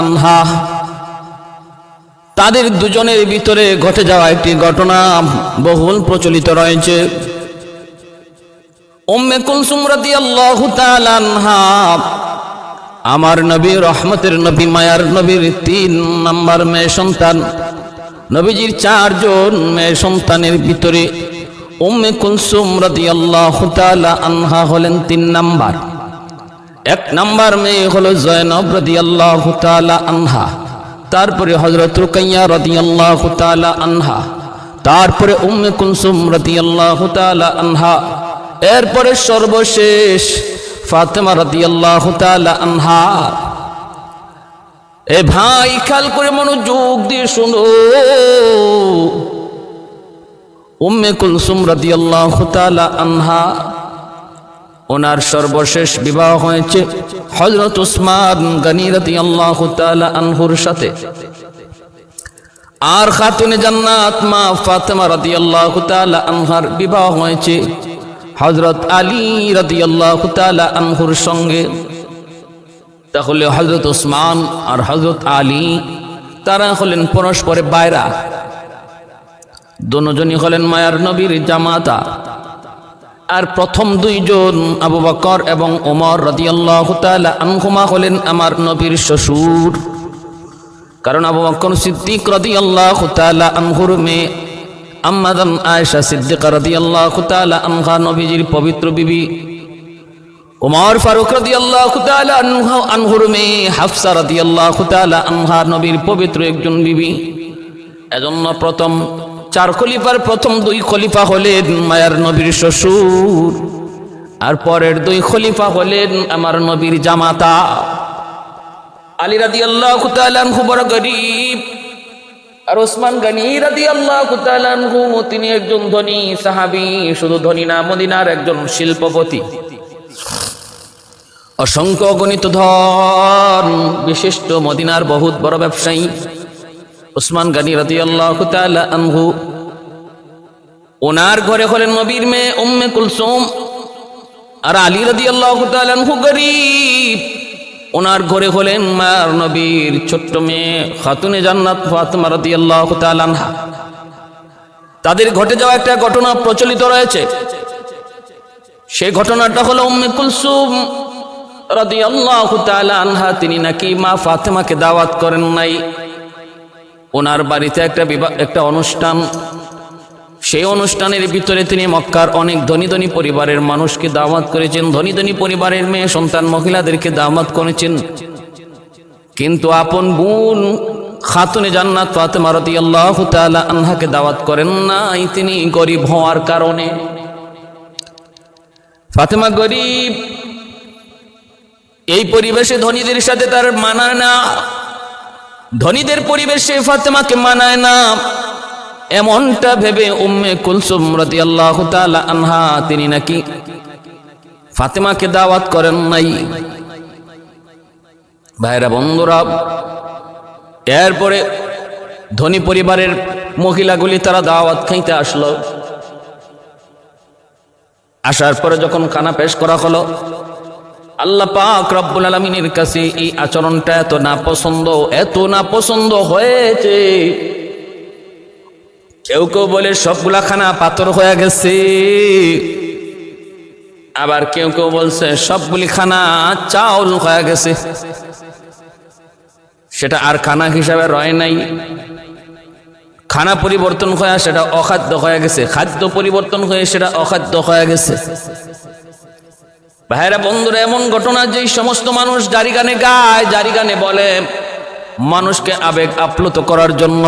আনহা, তাদের দুজনের ভিতরে ঘটে যাওয়া একটি ঘটনা বহুল প্রচলিত রয়েছে। আনহা, আমার নবী, রহমতের নবী, মায়ার নবীর তিন নাম্বার মেয়ে সন্তান, নবীজির চারজন মেয়ে সন্তানের ভিতরে উম্মে কুলসুম রাদিয়াল্লাহু তাআলা আনহা হলেন তিন নাম্বার। এক নাম্বার মেয়ে হলো জয়নব রাদিয়াল্লাহু তাআলা আনহা। তারপরে হযরত রুকাইয়া রাদিয়াল্লাহু তাআলা আনহা। তারপরে উম্মে কুলসুম রাদিয়াল্লাহু তাআলা আনহা। এরপরে সর্বশেষ ফাতেমা রাদিয়াল্লাহু তাআলা আনহা। এ ভাই, খেয়াল করে মনোযোগ দিয়ে শুনো। উম্মে কুলসুম রাদিয়াল্লাহু তাআলা আনহা ওনার সর্বশেষ বিবাহ হয়েছে হজরত উসমান গনি রাদিয়াল্লাহু তাআলা আনহুর সাথে। আর খাতুনে জান্নাত মা ফাতেমা রাদিয়াল্লাহু তাআলা আনহার বিবাহ হয়েছে হজরত আলী রাদিয়াল্লাহু তাআলা আনহুর সঙ্গে। তাহলে হজরত উসমান আর হজরত আলী, তারা হলেন পরস্পরে বাইরা। দুজনই হলেন মায়ার নবীর জামাতা। আর প্রথম দুইজন আবু বকর এবং ওমর রাদিয়াল্লাহু তাআলা আনহুমা হলেন আমার নবীর শ্বশুর। কারণ আবু বকর সিদ্দিক রাদিয়াল্লাহু তাআলা আনহুর মেয়ে আম্মাদান আয়েশা সিদ্দিকা রাদিয়াল্লাহু তাআলা আনহা নবীজির পবিত্র বিবি। ওমর ফারুক রাদিয়াল্লাহু তাআলা আনহা আনহুর মেয়ে হাফসা রাদিয়াল্লাহু তাআলা আনহা নবীর পবিত্র একজন বিবি। এজন্য প্রথম চার খলিফার প্রথম দুই খলিফা হলেন মায়ার নবীর শ্বশুর, আর পরের দুই খলিফা হলেন আমার নবীর জামাতা। আলী রাদি আল্লাহ বড় গরিব, আর ওসমান গানি রাদি আল্লাহ তিনি একজন ধনী সাহাবি, শুধু ধনী না, মদিনার একজন শিল্পপতি। অসংখ্য গণিত ধন বিশিষ্ট মদিনার বহুত বড় ব্যবসায়ী। উসমান গানি রাতি আল্লাহ আনহু, ওনার ঘরে হলেন নবীর মেয়ে উম্মে কুলসুম। আর আলী রাদি আল্লাহ আনহু গরিব। ওনার ঘরে হলেন মার নবীর ছোট্ট মেয়ে খাতুনে জান্নাত ফাতেমা রাদি আল্লাহ আনহা। তাদের ঘটে যাওয়া একটা ঘটনা প্রচলিত রয়েছে। সেই ঘটনাটা হলো উম্মে কুলসুম রাদি আল্লাহ আনহা, তিনি নাকি মা ফাতেমাকে দাওয়াত করেন নাই। ওনার বাড়িতে একটা বিবাহ একটা অনুষ্ঠান। সেই অনুষ্ঠানের ভিতরে তিনি মক্কার অনেক ধনী ধনী পরিবারের মানুষকে দাওয়াত করেছেন। ধনী ধনী পরিবারের মেয়ে, সন্তান, মহিলাদেরকে দাওয়াত করেছেন। কিন্তু আপন বোন খাতুনে জান্নাত ফাতেমা রাদিয়াল্লাহু তাআলা আনহাকে দাওয়াত করেন নাই। তিনি গরিব হওয়ার কারণে। ফাতেমা গরিব। এই পরিবেশে ধনীদের সাথে তার মানায় না। ধনীদের পরিবেশে ফাতেমাকে মানায় না। এমনটা ভেবে উম্মে কুলসুম রাদিয়াল্লাহু তাআলা আনহা, তিনি নাকি ফাতেমাকে দাওয়াত করেন নাই। ভাইরা বন্ধুরা, এরপরে ধনী পরিবারের মহিলাগুলি তারা দাওয়াত খাইতে আসলো। আসার পরে যখন খানা পেশ করা হলো আল্লাহ পাক রব্বুল আলমিনের কাছে এই আচরণটা এত না পছন্দ এত না পছন্দ হয়েছে। কেউ কেউ বলে, সবগুলা খানা পাথর হয়ে গেছে। আবার কেউ কেউ বলছে, সবগুলি খানা চাউল হয়ে গেছে। সেটা আর খানা হিসাবে রয় নাই। খানা পরিবর্তন হয়ে সেটা অখাদ্য হয়ে গেছে। খাদ্য পরিবর্তন হয়ে সেটা অখাদ্য হয়ে গেছে। ভাইরা, বন্ধুরা, এমন ঘটনা যেই সমস্ত মানুষ জারি গানে গায়, জারি গানে বলে, মানুষকে আবেগ আপ্লুত করার জন্য।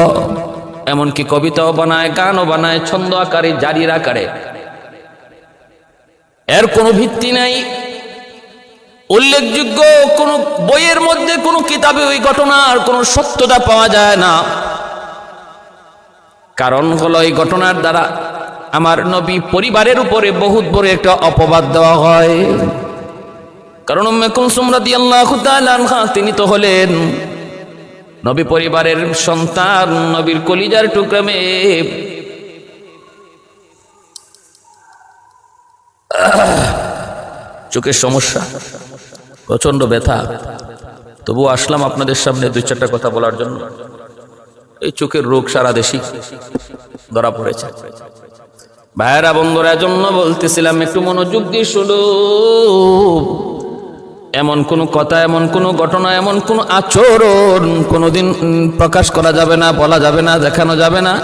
এমনকি কবিতাও বানায়, গানও বানায়, ছন্দ আকারে, জারির আকারে। এর কোনো ভিত্তি নাই। উল্লেখযোগ্য কোনো বইয়ের মধ্যে কোনো কিতাবে ওই ঘটনার কোনো সত্যতা পাওয়া যায় না। কারণ হলো এই ঘটনার দ্বারা আমার নবী পরিবারের উপরে বহুত বড় একটা অপবাদ দেওয়া হয়। কারণ তিনি তো হলেন নবী পরিবারের সন্তান, নবীর কলিজার টুকরা মেয়ে। চোখের সমস্যা প্রচণ্ড ব্যথা। তবু আসলাম আপনাদের সামনে দুই চারটা কথা বলার জন্য। এই চোখের রোগ সারা দেশি ধরা পড়েছে। ভাইয়েরা, বন্ধুরা জন্য বলতেছিলাম, একটু মনোযোগ দিয়ে শুনো এমন কোনো কথা, এমন কোনো ঘটনা, এমন কোনো আচরণ কোনোদিন প্রকাশ করা যাবে না, বলা যাবে না, দেখানো যাবে না।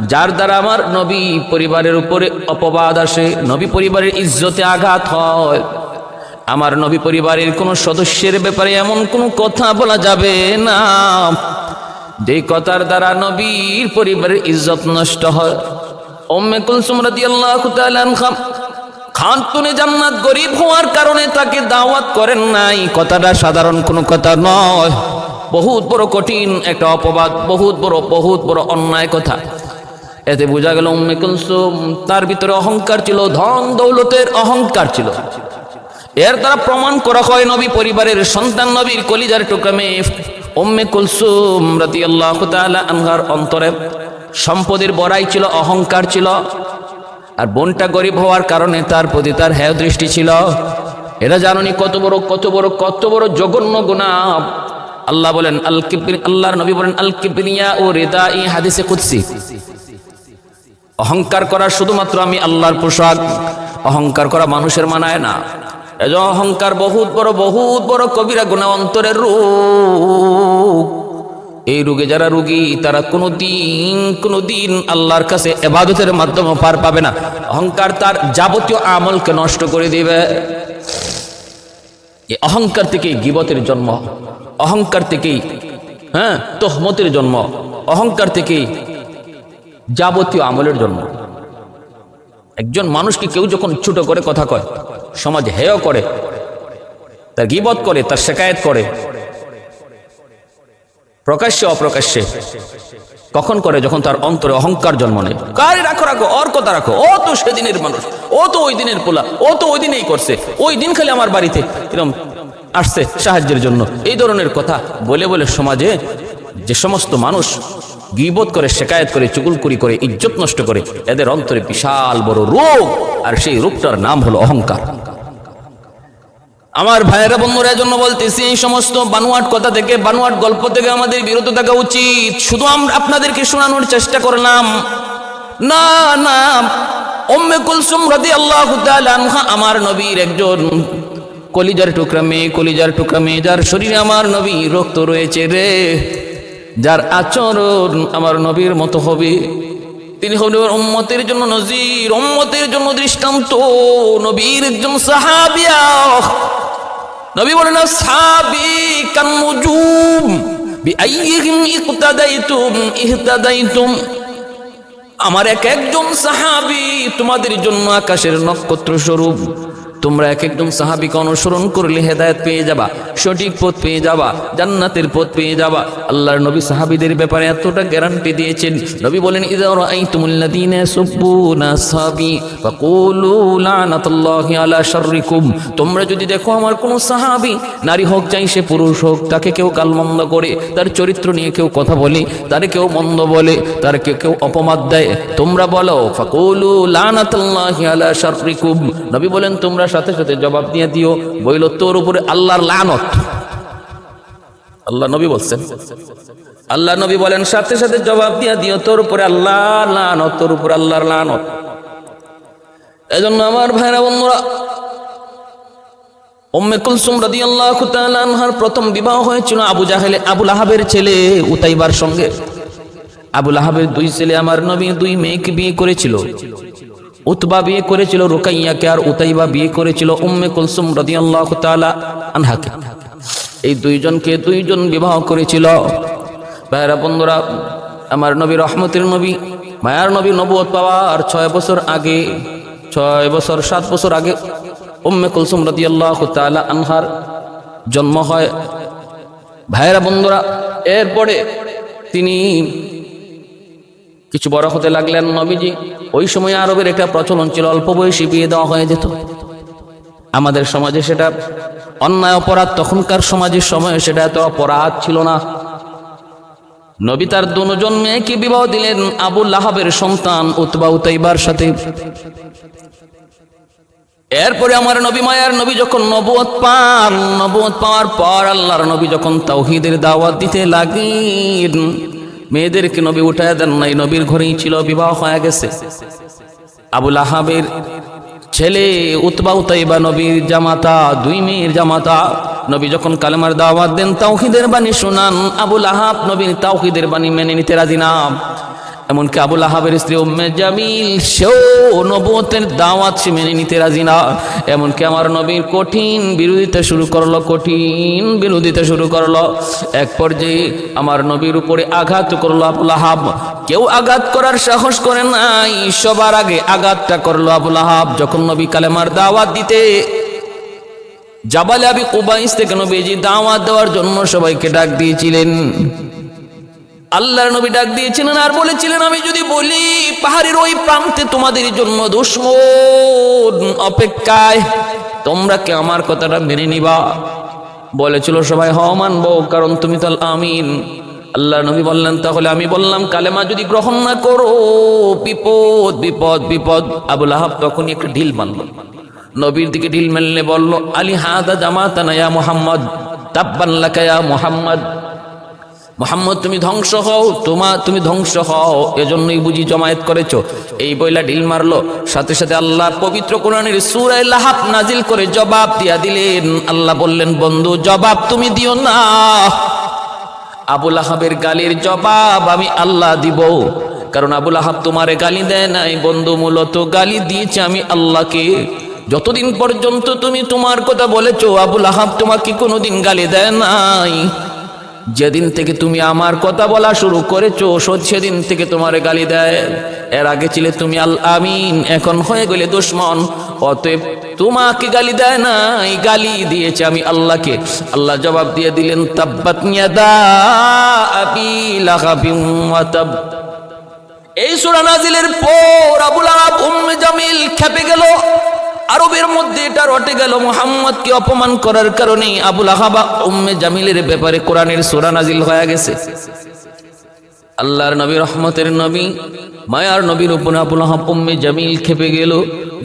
যার দ্বারা আমার নবী পরিবারের উপরে অপবাদ আসে, নবী পরিবারের ইজ্জতে আঘাত হয়। আমার নবী পরিবারের কোনো সদস্যের ব্যাপারে এমন কোনো কথা বলা যাবে না। যে কথার দ্বারা নবীর পরিবারের ইজ্জত নষ্ট হয়। ওম্মে কুলসুম রাদিয়াল্লাহু তাআলা আনহা খানতুনে জান্নাত গরিব হওয়ার কারণে তাকে দাওয়াত করেন নাই। কথাটা সাধারণ কোনো কথা নয়। বহুত বড় কঠিন একটা অপবাদ, বহুত বড় বহুত বড় অন্যায় কথা। এতে বোঝা গেল উম্মে কুলসুম, তার ভিতরে অহংকার ছিল, ধন দৌলতের অহংকার ছিল। এর দ্বারা প্রমাণ করা হয় নবী পরিবারের সন্তান নবীর কলিজার টুকরা মেয়ে উম্মে কুলসুম রাদিয়াল্লাহু তাআলা আনহার অন্তরে। সম্পদের বড়াই ছিল, অহংকার ছিল। আর বোনটা গরিব হওয়ার কারণে তার প্রতি তার হ্যায় দৃষ্টি ছিল। এরা জাননি কত বড় কত বড় কত বড় জঘন্য গুণা। আল্লাহ বলেন আল আল্লাহর নবী বলেন আল ও রেদা ই হাদিসে কুদসি। অহংকার করা শুধুমাত্র আমি আল্লাহর পোশাক। অহংকার করা মানুষের মানায় না। অহংকার বহুত বড় বহুত বড় কবিরা গুণা অন্তরের রোগ এই রোগে যারা রুগী, তারা কোনো দিন কোনো দিন আল্লাহর কাছে এবাদতের মাধ্যমে পার পাবে না। অহংকার তার যাবতীয় আমলকে নষ্ট করে দিবে। এই অহংকার থেকেই গিবতের জন্ম, অহংকার থেকেই হ্যাঁ তহমতের জন্ম, অহংকার থেকেই যাবতীয় আমলের জন্ম। একজন মানুষকে কেউ যখন ছোট করে কথা কয়, সমাজ হেয় করে, তার গিবত করে, তার শেকায়ত করে প্রকাশ্যে, অপ্রকাশ্যে। কখন করে? যখন তার অন্তরে অহংকার জন্ম নেয়। কারে রাখো রাখো, ওর কথা রাখো। ও তো সেদিনের মানুষ। ও তো ওই দিনের পোলা। ও তো ওই দিনেই করছে। ওই দিন খালি আমার বাড়িতে। এরকম আসছে সাহায্যের জন্য। এই ধরনের কথা বলে বলে সমাজে যে সমস্ত মানুষ গিবত করে, শেকায়ত করে চুগুলকুরি করে, ইজ্জত নষ্ট করে, এদের অন্তরে বিশাল বড় রোগ। আর সেই রোগটার নাম হলো অহংকার। আমার ভাইয়েরা বন্ধুরা জন্য বলতেছি, এই সমস্ত বানুয়াট কথা থেকে, বানুয়াট গল্প থেকে আমাদের বিরত থাকা উচিত। শুধু আমরা আপনাদেরকে শোনানোর চেষ্টা করলাম। না না ওম্মে কুলসুম রাদি আল্লাহ আমার নবীর একজন কলিজার টুকরা মেয়ে, কলিজার টুকরা মেয়ে, যার শরীরে আমার নবী রক্ত রয়েছে রে। যার আচরণ আমার নবীর মতো হবে। তিনি হলেন উম্মতের জন্য নজির, উম্মতের জন্য দৃষ্টান্ত, নবীর একজন সাহাবিয়া। নবী বলেন সাবিকান নুজুম বিআইহিম ইকতাদাইতুম, ইহতাদাইতুম। আমার এক একজন সাহাবি তোমাদের জন্য আকাশের নক্ষত্র স্বরূপ তোমরা এক একজন সাহাবিকে অনুসরণ করলে হেদায়েত পেয়ে যাবা, সঠিক পথ পেয়ে যাবা, জান্নাতের পথ পেয়ে যাবা। আল্লাহর নবী সাহাবিদের ব্যাপারে এতটা গ্যারান্টি দিয়েছেন। নবী বলেন শাররিকুম। তোমরা যদি দেখো আমার কোনো সাহাবি নারী হোক, চাই সে পুরুষ হোক, তাকে কেউ গালমন্দ করে, তার চরিত্র নিয়ে কেউ কথা বলে, তারে কেউ মন্দ বলে, তার কেউ কেউ অপমাদ দেয়, তোমরা বলো, ফাকুলু নবী বলেন, তোমরা সাথে সাথে জবাব দিয়ে দিও। বইল, তোর উপরে আল্লাহর লানত। আল্লাহ নবী বলছেন। আল্লাহ নবী বলেন, সাথে সাথে জবাব দিয়ে দিও, তোর উপরে আল্লাহর লানত, তোর উপরে আল্লাহর লানত। এজন্য আমার ভাইরা, বন্ধুরা, উম্মে কুলসুম রাদিয়াল্লাহু তাআলা আনহার প্রথম বিবাহ হয়েছিল আবু জাহেলে আবুল আহাবের ছেলে উতাইবার সঙ্গে। আবুল আহাবের দুই ছেলে, আমার নবী দুই মেয়েকে বিয়ে করেছিল। উতবা বিয়ে করেছিল, রুকাইয়াকে আর উতাইবা বিয়ে করেছিল উম্মে কুলসুম রাদিয়াল্লাহু তাআলা আনহাকে। এই দুইজনকে দুইজন বিবাহ করেছিল। ভাইরা বন্ধুরা, আমার নবী রহমতের নবী, মায়ার নবী নবুয়ত পাওয়ার ছয় বছর আগে, ছয় বছর, সাত বছর আগে উম্মে কুলসুম রাদিয়াল্লাহু তাআলা আনহার জন্ম হয়। ভাইরা বন্ধুরা, এরপরে তিনি কিছু বড় হতে লাগলেন নবীজি। ওই সময় আরবের একটা প্রচলন ছিল, অল্প বয়সী বিয়ে দেওয়া হয়ে যেত। আমাদের সমাজে সেটা অন্যায় অপরাধ, তখনকার সমাজের সময় সেটা এত অপরাধ ছিল না। নবী তার দুজন মেয়েকে বিবাহ দিলেন আবুল লাহাবের সন্তান উতবা উতাইবার সাথে। এরপরে আমার নবী মায়ার নবী যখন নবুয়ত পান নবুয়ত পাওয়ার পর আল্লাহর নবী যখন তাওহীদের দাওয়াত দিতে লাগেন মেয়েদেরকে নবী উঠায় দেন নাই, নবীর ঘরেই ছিল, বিবাহ হয়ে গেছে। আবুল আহাবের ছেলে উতবা উতাইবা নবীর জামাতা, দুই মেয়ের জামাতা, নবী যখন কালেমার দাওয়াত দেন, তাওহিদের বাণী শুনান। আবুল আহাব নবীর তাওহিদের বাণী মেনে নিতে রাজি না। এমনকি আবুল আহাবের স্ত্রী উম্মে জামিল, সেও নবতের দাওয়াত সে মেনে নিতে রাজি না। এমনকি আমার নবীর কঠিন বিরোধিতা শুরু করল, কঠিন বিরোধিতা শুরু করল। এক পর্যায়ে আমার নবীর উপরে আঘাত করল আবুল আহাব। কেউ আঘাত করার সাহস করে নাই, সবার আগে আঘাতটা করল আবুল আহাব। যখন নবী কালেমার দাওয়াত দিতে জাবালে আবি কুবাইস থেকে নবীজি দাওয়াত দেওয়ার জন্য সবাইকে ডাক দিয়েছিলেন। আল্লাহর নবী ডাক দিয়েছিলেন আর বলেছিলেন, আমি যদি বলি, পাহাড়ের ওই প্রান্তে তোমাদের জন্য দুশ্মন অপেক্ষায়, তোমরা কি আমার কথাটা মেনে নিবা? বলেছিল সবাই হ মানবো, কারণ তুমি তো আল আমিন। আল্লাহ নবী বললেন, তাহলে আমি বললাম, কালেমা যদি গ্রহণ না করো, বিপদ বিপদ বিপদ। আবুল আহাব তখনই একটা ঢিল মানল নবীর দিকে ঢিল মেললে বলল, আলী হাদা জামাতানা ইয়া মুহাম্মদ, তাব্বান লাকা মুহাম্মদ। মোহাম্মদ, তুমি ধ্বংস হও, তোমা, তুমি ধ্বংস হও। এজন্যই বুঝি জমায়েত করেছ। এই বইলা ঢিল মারলো। সাথে সাথে আল্লাহ পবিত্র কোরআনের সূরায় লাহাব নাজিল করে জবাব দিয়া দিলেন। আল্লাহ বললেন, বন্ধু, জবাব তুমি দিও না। আবুল আহাবের গালির জবাব আমি আল্লাহ দিব। কারণ আবুল আহাব তোমারে গালি দেয় নাই। বন্ধু, মূলত গালি দিয়েছে আমি আল্লাহকে। যতদিন পর্যন্ত তুমি তোমার কথা বলেছ আবুল আহাব তোমাকে কোনোদিন গালি দেয় নাই। যেদিন থেকে তুমি আমার কথা বলা শুরু করেছ সেদিন থেকে তোমার গালি দেয়। এর আগে ছিলে তুমি আল আমিন, এখন হয়ে গেলে দুশ্মন। অতএব তোমাকে গালি দেয় না এই গালি দিয়েছে আমি আল্লাহকে। আল্লাহ জবাব দিয়ে দিলেন, তাব্বাত আবি এই সূরা নাজিলের পর আবুল আহাব উম্মে জামিল খেপে গেল। আরবের মধ্যে এটা রটে গেল। মোহাম্মদকে অপমান করার কারণেই আবুল আহাবা উম্মে জামিলের ব্যাপারে কোরআনের সোরা নাজিল হয়ে গেছে। আল্লাহর নবী, রহমতের নবী, মায়ার নবীর উপর আবুল জামিল খেপে গেল।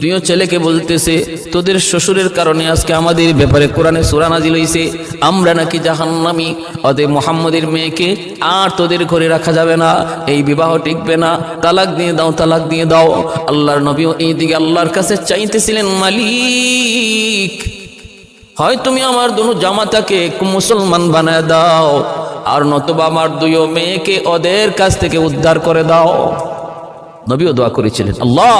দুইও ছেলেকে বলতেছে, তোদের শ্বশুরের কারণে আজকে আমাদের ব্যাপারে কোরআনে সূরা নাজিল হইছে। আমরা নাকি জাহান্নামী। অতএব মোহাম্মদের মেয়েকে আর তোদের ঘরে রাখা যাবে না। এই বিবাহ টিকবে না। তালাক দিয়ে দাও, তালাক দিয়ে দাও। আল্লাহর নবীও এই দিকে আল্লাহর কাছে চাইতেছিলেন, মালিক, হয় তুমি আমার দুনো জামাতাকে মুসলমান বানায় দাও। আর নতুবা আমার দুইও মেয়েকে ওদের কাছ থেকে উদ্ধার করে দাও। নবীও দোয়া করেছিলেন, আল্লাহ,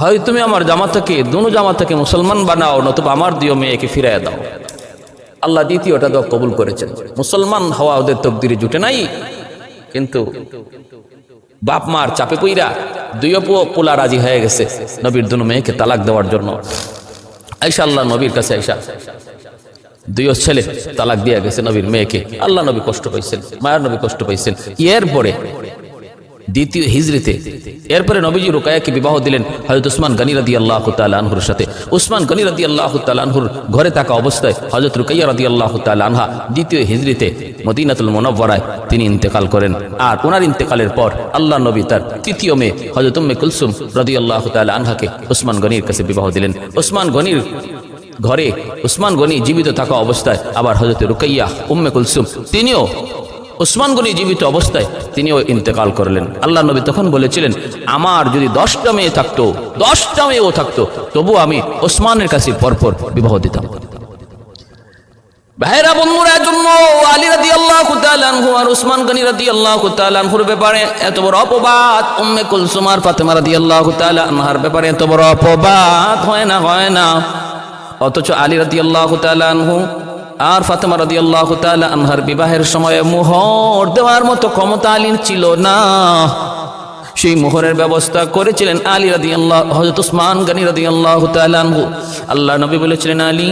হয় তুমি আমার জামাতাকে দুনো জামাতাকে মুসলমান বানাও, নতুবা আমার দুইও মেয়েকে ফিরাইয়া দাও। আল্লাহ দ্বিতীয়টা দোয়া কবুল করেছেন। মুসলমান হওয়া ওদের তকদিরে জুটে নাই, কিন্তু বাপ মার চাপে কইরা দুইও পোলা রাজি হয়ে গেছে নবীর দুনো মেয়েকে তালাক দেওয়ার জন্য। আইসা আল্লাহ নবীর কাছে আইসা দুইও ছেলে তালাক দিয়ে গেছে নবীর মেয়েকে। আল্লাহ নবী কষ্ট পাইছেন, মায়ের নবী কষ্ট পাইছেন। এরপরে দ্বিতীয় হিজরিতে, এরপরে নবীজি রুকায়াকে বিবাহ দিলেন হজরত উসমান গনি রাদি আল্লাহ আনহুর সাথে। উসমান গনি রাদি আল্লাহ আনহুর ঘরে থাকা অবস্থায় হজরত রুকাইয়া রাদি আল্লাহ আনহা দ্বিতীয় হিজরিতে মদিনাতুল মোনব্বরায় তিনি ইন্তেকাল করেন। আর ওনার ইন্তেকালের পর আল্লাহ নবী তার তৃতীয় মেয়ে হজরত উম্মে কুলসুম রাদি আল্লাহ আনহাকে উসমান গনির কাছে বিবাহ দিলেন। উসমান গনির ঘরে উসমান গনি জীবিত থাকা অবস্থায়, আবার হজরত রুকাইয়া, উম্মে কুলসুম, তিনিও উসমান গনি জীবিত অবস্থায় তিনিও ইন্তেকাল করলেন। আল্লাহ নবী তখন বলেছিলেন, আমার যদি দশটা মেয়ে থাকতো, দশটা মেয়েও থাকতো, তবু আমি ওসমানের কাছে পরপর বিবাহ দিতাম। ভাইরা বন্ধুরা ব্যাপারে এত বড় অপবাদ হয় না হয় না। অথচ আলী রাতি আল্লাহ আনহু আর ফাতেমা রাদি আল্লাহ আনহার বিবাহের সময় মোহর দেওয়ার মতো ক্ষমতা আলীর ছিল না। সেই মোহরের ব্যবস্থা করেছিলেন আলী রাদি আল্লাহ হজরত উসমান গানী রাদি আল্লাহ আনহু। আল্লাহ নবী বলেছিলেন, আলী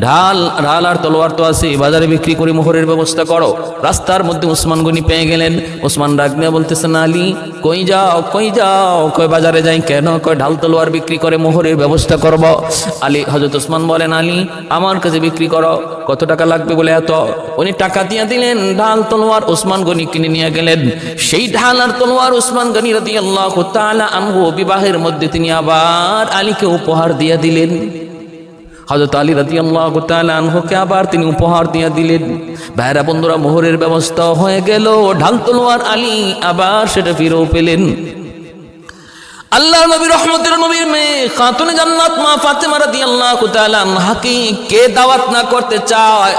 ঢাল ঢাল আর তলোয়ার তো আছে, বাজারে বিক্রি করে মোহরের ব্যবস্থা করো। রাস্তার মধ্যে ওসমান গনি পেয়ে গেলেন। ওসমান ডাক দিয়ে বলতেছেন আলী কই যাও কই যাও? কই বাজারে যাই কেন? কয় ঢাল, তলোয়ার বিক্রি করে মোহরের ব্যবস্থা করব? আলী হজরত ওসমান বলেন, আলী, আমার কাছে বিক্রি করো। কত টাকা লাগবে বলে এত? উনি টাকা দিয়ে দিলেন, ঢাল, তলোয়ার ওসমান গনি কিনে নিয়ে গেলেন। সেই ঢাল আর তলোয়ার ওসমান গনি রাদি আল্লাহ তাআলা আনহু বিবাহের মধ্যে তিনি আবার আলীকে উপহার দিয়ে দিলেন। হজরত আলী রাজি আল্লাহ আনহুকে আবার তিনি উপহার দিয়ে দিলেন। ভাইরা বন্ধুরা, মোহরের ব্যবস্থা হয়ে গেল। ঢাল তলোয়ার আলী আবার সেটা ফিরেও পেলেন। আল্লাহ নবী, রহমতের নবীর মেয়ে খাতুনে জান্নাত মা ফাতেমা রাদিয়াল্লাহু তাআলা আনহাকে কে দাওয়াত না করতে চায়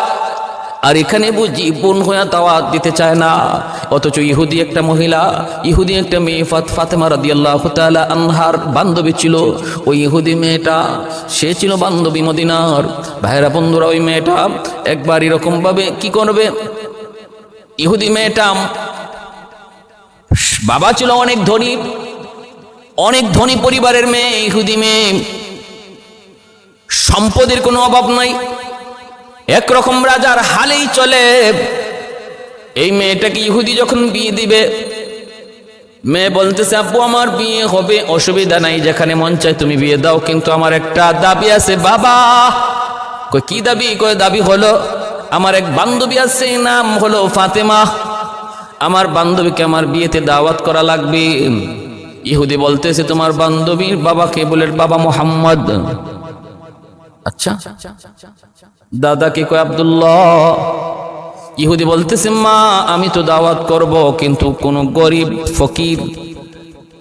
আর এখানে বুঝি বোন হয়ে দাওয়াত দিতে চায় না। অথচ ইহুদি একটা মহিলা, ইহুদি একটা মেয়ে ফাত, ফাতেমা রাদিয়াল্লাহু তাআলা আনহার বান্ধবী ছিল। ওই ইহুদি মেয়েটা, সে ছিল বান্ধবী মদিনার। ভাইরা বন্ধুরা, ওই মেয়েটা একবার এরকম ভাবে কি করবে? ইহুদি মেয়েটা বাবা ছিল অনেক ধনী অনেক ধনী পরিবারের মেয়ে, ইহুদি মেয়ে। সম্পদের কোনো অভাব নাই। একরকম রাজার হালেই চলে। এই মেয়েটাকে ইহুদি যখন বিয়ে দিবে? মেয়ে বলতেছে আপু আমার বিয়ে হবে, অসুবিধা নাই, যেখানে মন চায় তুমি বিয়ে দাও, কিন্তু আমার একটা দাবি আছে, বাবা। কই, কি দাবি? কই, দাবি হলো, আমার এক বান্ধবী আছে নাম হলো ফাতেমা। আমার বান্ধবীকে আমার বিয়েতে দাওয়াত করা লাগবে। ইহুদি বলতেছে, তোমার বান্ধবীর বাবাকে বলে বাবা মোহাম্মদ। আচ্ছা। দাদা দাদাকে কয়, আবদুল্লাহ, ইহুদি বলতেছে, মা, আমি তো দাওয়াত করব, কিন্তু কোন গরিব, ফকির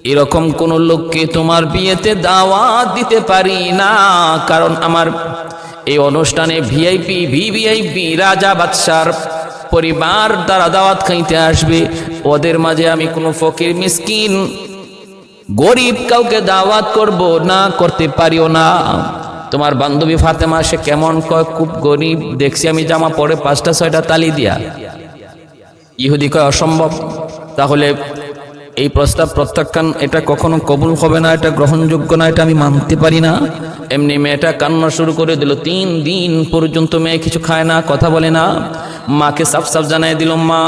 এরকম কোন লোককে তোমার বিয়েতে দাওয়াত দিতে পারি না। কারণ আমার এই অনুষ্ঠানে ভিআইপি, ভিভিআইপি রাজা বাদশার পরিবার দ্বারা দাওয়াত খাইতে আসবে। ওদের মাঝে আমি কোনো ফকির, মিসকিন, গরিব কাউকে দাওয়াত করব না, করতে পারিও না। তোমার বান্ধবী ফাতেমা, সে কেমন কয়, খুব গরিব। দেখছি আমি জামা পরে পাঁচটা, ছয়টা তালি দিয়া। ইহুদি কয়, অসম্ভব। তাহলে এই প্রস্তাব প্রত্যাখ্যান, এটা কখনো কবুল হবে না, এটা গ্রহণযোগ্য না, এটা আমি মানতে পারি না। এমনি মেয়েটা কান্না শুরু করে দিল, তিন দিন পর্যন্ত মেয়ে কিছু খায় না, কথা বলে না। মাকে সাফ সাফ জানাই দিল, মা,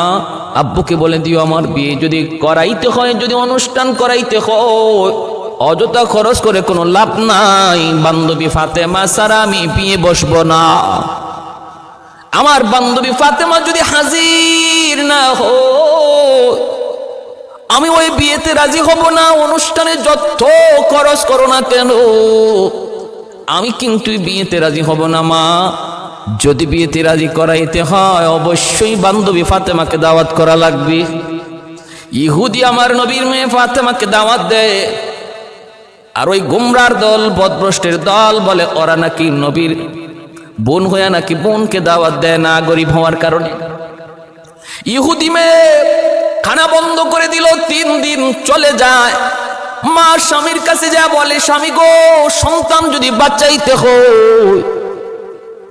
আব্বুকে বলে দিও, আমার বিয়ে যদি করাইতে হয়, যদি অনুষ্ঠান করাইতে হয় অযথা খরচ করে কোনো লাভ নাই। বান্ধবী ফাতেমা সারা আমি বিয়ে বসবো না। আমার বান্ধবী ফাতেমা যদি হাজির না হো আমি ওই বিয়েতে রাজি হব না, অনুষ্ঠানে যত খরচ করো না কেন, আমি কিন্তু বিয়েতে রাজি হব না, মা। যদি বিয়েতে রাজি করাইতে হয়, অবশ্যই বান্ধবী ফাতেমাকে দাওয়াত করা লাগবে। ইহুদি আমার নবীর মেয়ে ফাতেমাকে দাওয়াত দেয়। আর ওই গুমরার দল, বদভ্রষ্টের দল বলে, ওরা নাকি নবীর বোন হইয়া নাকি বোনকে দাওয়াত দেয় না, গরিব হওয়ার কারণে? ইহুদি মেয়ে খানা বন্ধ করে দিল, তিন দিন চলে যায়। মা স্বামীর কাছে যা বলে, স্বামী গো, সন্তান যদি বাঁচাইতে হয়,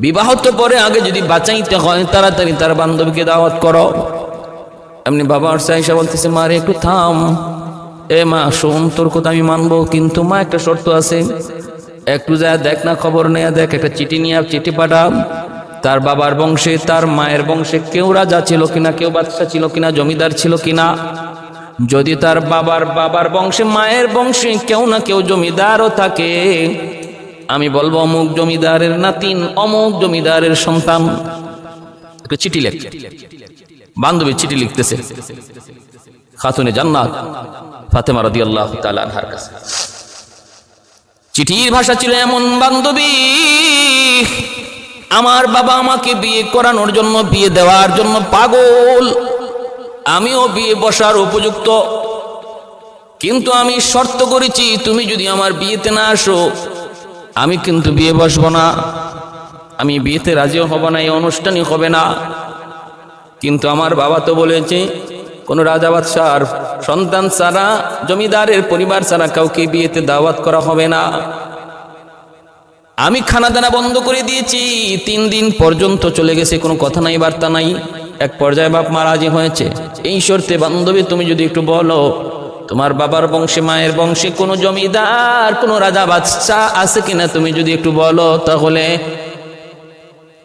বিবাহ তো পরে আগে যদি বাঁচাইতে হয়, তাড়াতাড়ি তার বান্ধবীকে দাওয়াত করো। এমনি বাবা আর সাইসা বলতেছে মারে একটু থাম। এ মা, শোন, তোর কথা আমি মানবো, কিন্তু মা, একটা শর্ত আছে। একটু যা দেখ না, খবর নেয়া দেখ, একটা চিঠি নিয়ে চিঠি পাঠাম তার বাবার বংশে, তার মায়ের বংশে কেউ রাজা ছিল কিনা, কেউ বাদশা ছিল কিনা, জমিদার ছিল কিনা। যদি তার বাবার বাবার বংশে, মায়ের বংশে কেউ না কেউ জমিদারও থাকে। আমি বলব, অমুক জমিদারের নাতিন অমুক জমিদারের সন্তান। চিঠি লেখ। বান্ধবী চিঠি লিখতেছে। খাতুনে জান্নাত ফাতেমা রাদিয়াল্লাহু তাআলা আনহার কাছে। চিঠির ভাষা ছিল এমন, বান্ধবী, আমার বাবা আমাকে বিয়ে করানোর জন্য, বিয়ে দেওয়ার জন্য পাগল। আমিও বিয়ে বসার উপযুক্ত। কিন্তু আমি শর্ত করেছি, তুমি যদি আমার বিয়েতে না আসো, আমি কিন্তু বিয়ে বসবো না। আমি বিয়েতে রাজিও হব না, এই অনুষ্ঠানই হবে না। কিন্তু আমার বাবা তো বলেছে কোন রাজা বাদশার সন্তান ছাড়া, জমিদারের পরিবার ছাড়া কাউকে বিয়েতে দাওয়াত করা হবে না। আমি খানা দানা বন্ধ করে দিয়েছি, তিন দিন পর্যন্ত চলে গেছে, কোনো কথা নাই, বার্তা নাই। এক পর্যায়ে বাপ মা রাজি হয়েছে। এই শর্তে, বান্ধবী, তুমি যদি একটু বলো, তোমার বাবার বংশে, মায়ের বংশে কোনো জমিদার, কোনো রাজা বাদশাহ আছে কিনা তুমি যদি একটু বলো, তাহলে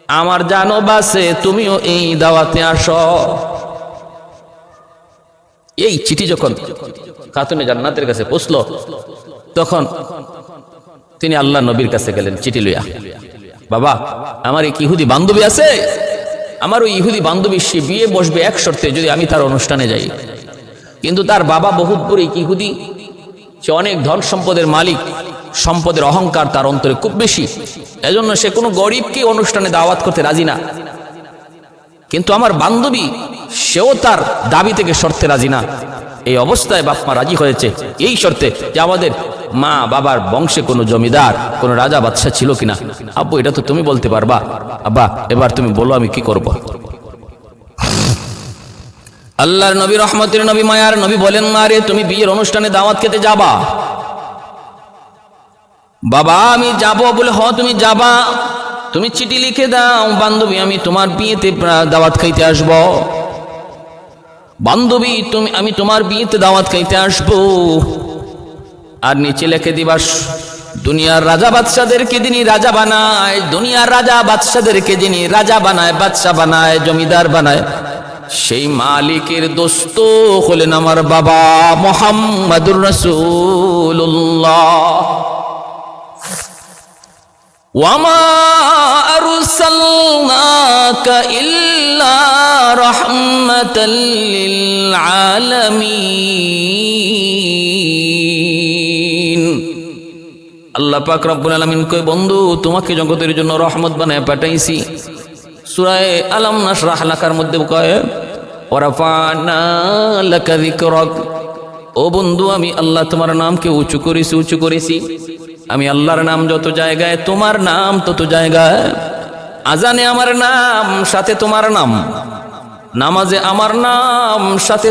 আমার জানো বাসে তুমিও এই দাওয়াতে আসো। এই চিঠি যখন খাতুনে জান্নাতের কাছে পৌঁছলো, তখন তিনি আল্লাহ নবীর কাছে গেলেন, চিঠি লইয়া। বাবা, আমার এক ইহুদি বান্ধবী আছে? আমার ওই ইহুদি বান্ধবী, সে বিয়ে বসবে এক শর্তে, যদি আমি তার অনুষ্ঠানে যাই। কিন্তু তার বাবা বহুত বড় ইহুদি। সে অনেক ধন সম্পদের মালিক, সম্পদের অহংকার তার অন্তরে খুব বেশি। এজন্য সে কোনো গরিবকে অনুষ্ঠানে দাওয়াত করতে রাজি না। কিন্তু আমার বান্ধবী, সেও তার দাবি থেকে শর্তে রাজি না। এই অবস্থায় বাপমা রাজি হয়েছে। এই শর্তে যে আমাদের মা বাবার বংশে কোনো জমিদার, কোনো রাজা বাদশা ছিল কিনা। আব্বু, এটা তো তুমি বলতে পারবা। আব্বা, এবার তুমি বলো আমি কি করব। আল্লাহর নবী, রহমতের নবী, মায়ার নবী বলেন, মা রে, তুমি বিয়ের অনুষ্ঠানে দাওয়াত খেতে যাবা? বাবা, আমি যাব। বলে, হ, তুমি যাবা। তুমি চিঠি লিখে দাও, বান্ধবী, আমি তোমার বিয়েতে দাওয়াত খাইতে আসব। বান্ধবী, তুমি, আমি তোমার বিয়েতে দাওয়াত খাইতে আসব। আর নিচে লেখে দিবাস দুনিয়ার রাজা বাদশাদেরকে যিনি রাজা বানায়, দুনিয়ার রাজা বাদশাদেরকে যিনি রাজা বানায়, বাদশা বানায়, জমিদার বানায়, সেই মালিকের দোস্ত হলেন আমার বাবা মোহাম্মদুর রসুল্লাহ ওয়ামা أرسلناك إلا رحمة للعالمين আল্লাহ পাক রব্বুল আলামিন কই বন্ধু তোমাকে জগতের জন্য রহমত বানায় পাঠাইছি সূরায়ে আলাম নাশরাহ লাকার মধ্যে কয় ওয়ারাফানা লাকা যিকরাক ও বন্ধু আমি আল্লাহ তোমার নামকে উঁচু করেছি উঁচু করেছি আমি আল্লাহর নাম যত জায়গায় তোমার নাম তত জায়গায় আজানে আমার নাম সাথে তোমার নাম। নামাজে আমার নাম সাথে